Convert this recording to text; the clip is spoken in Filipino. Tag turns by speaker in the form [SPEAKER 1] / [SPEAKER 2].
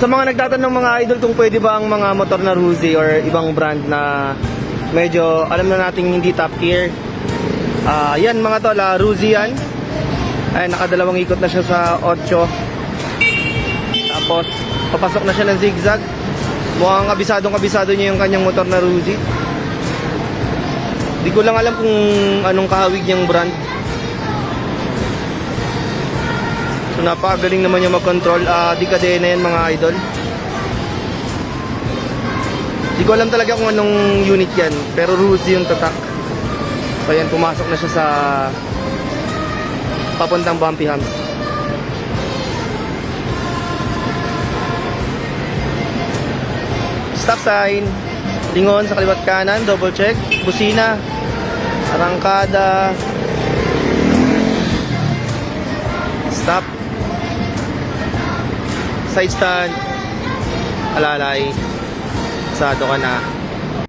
[SPEAKER 1] Sa mga nagtatanong mga idol kung pwede ba ang mga motor na Ruzi or ibang brand na medyo alam na nating hindi top tier. Ah, yan mga tol, ah, Ruzi yan. Ay, nakadalawang ikot na siya sa 8. Tapos, papasok na siya ng zigzag. Mukhang kabisadong kabisado niya yung kanyang motor na Ruzi. Di ko lang alam kung anong kahawig niyang brand. So napakagaling naman niya mag-control. Ah, di kadena yan mga idol. Di ko alam talaga kung anong unit yan. Pero Ruzi yung tatak. So yan, pumasok na siya sa papuntang Bumpy Hams. Stop sign. Lingon sa kaliwat kanan, double check. Busina. Arangkada. Stop. Side stand. Alalay. Sado ka na.